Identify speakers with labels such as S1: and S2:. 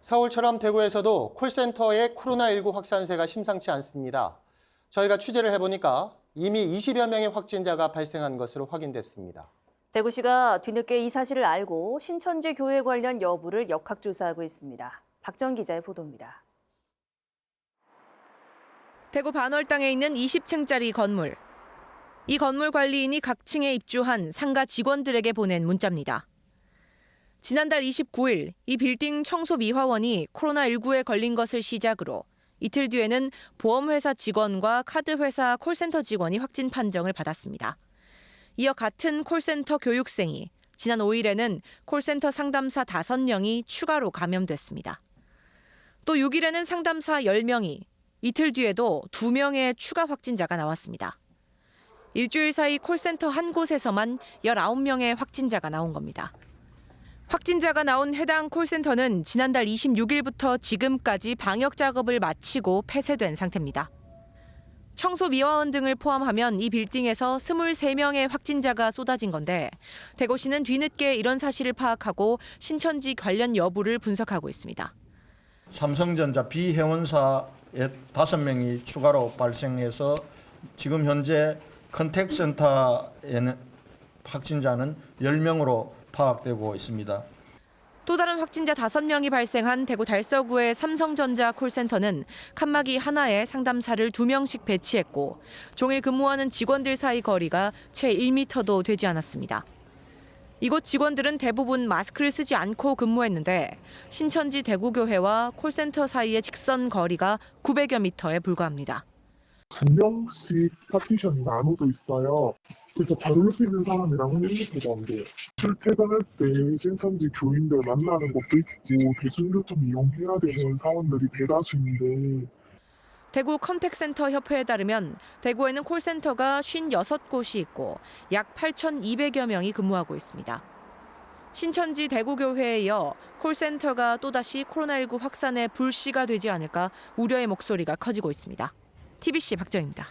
S1: 서울처럼 대구에서도 콜센터의 코로나19 확산세가 심상치 않습니다. 저희가 취재를 해보니까 이미 20여 명의 확진자가 발생한 것으로 확인됐습니다.
S2: 대구시가 뒤늦게 이 사실을 알고 신천지 교회 관련 여부를 역학조사하고 있습니다. 박정 기자의 보도입니다.
S3: 대구 반월당에 있는 20층짜리 건물. 이 건물 관리인이 각 층에 입주한 상가 직원들에게 보낸 문자입니다. 지난달 29일 이 빌딩 청소 미화원이 코로나19에 걸린 것을 시작으로 이틀 뒤에는 보험회사 직원과 카드회사 콜센터 직원이 확진 판정을 받았습니다. 이어 같은 콜센터 교육생이 지난 5일에는 콜센터 상담사 5명이 추가로 감염됐습니다. 또 6일에는 상담사 10명이 이틀 뒤에도 2명의 추가 확진자가 나왔습니다. 일주일 사이 콜센터 한 곳에서만 19명의 확진자가 나온 겁니다. 확진자가 나온 해당 콜센터는 지난달 26일부터 지금까지 방역 작업을 마치고 폐쇄된 상태입니다. 청소 미화원 등을 포함하면 이 빌딩에서 23명의 확진자가 쏟아진 건데 대구시는 뒤늦게 이런 사실을 파악하고 신천지 관련 여부를 분석하고 있습니다.
S4: 삼성전자 비회원사에 다섯 명이 추가로 발생해서 지금 현재 컨택센터에는 확진자는 10명으로 파악되고 있습니다.
S3: 또 다른 확진자 5명이 발생한 대구 달서구의 삼성전자 콜센터는 칸막이 하나에 상담사를 2명씩 배치했고 종일 근무하는 직원들 사이 거리가 채 1m도 되지 않았습니다. 이곳 직원들은 대부분 마스크를 쓰지 않고 근무했는데 신천지 대구교회와 콜센터 사이의 직선 거리가 900여 미터에 불과합니다.
S5: 한 명씩 파티션이 나눠져 있어요. 그래서 옆에 있는 사람이랑은 1m도 안 돼요. 출퇴근할 때 신천지 교인들 만나는 것도 있고 대중교통 이용해야 되는 사람들이 대다수인데
S3: 대구 컨택센터 협회에 따르면 대구에는 콜센터가 56곳이 있고 약 8,200여 명이 근무하고 있습니다. 신천지 대구교회에 이어 콜센터가 또다시 코로나19 확산의 불씨가 되지 않을까 우려의 목소리가 커지고 있습니다. TBC 박정입니다.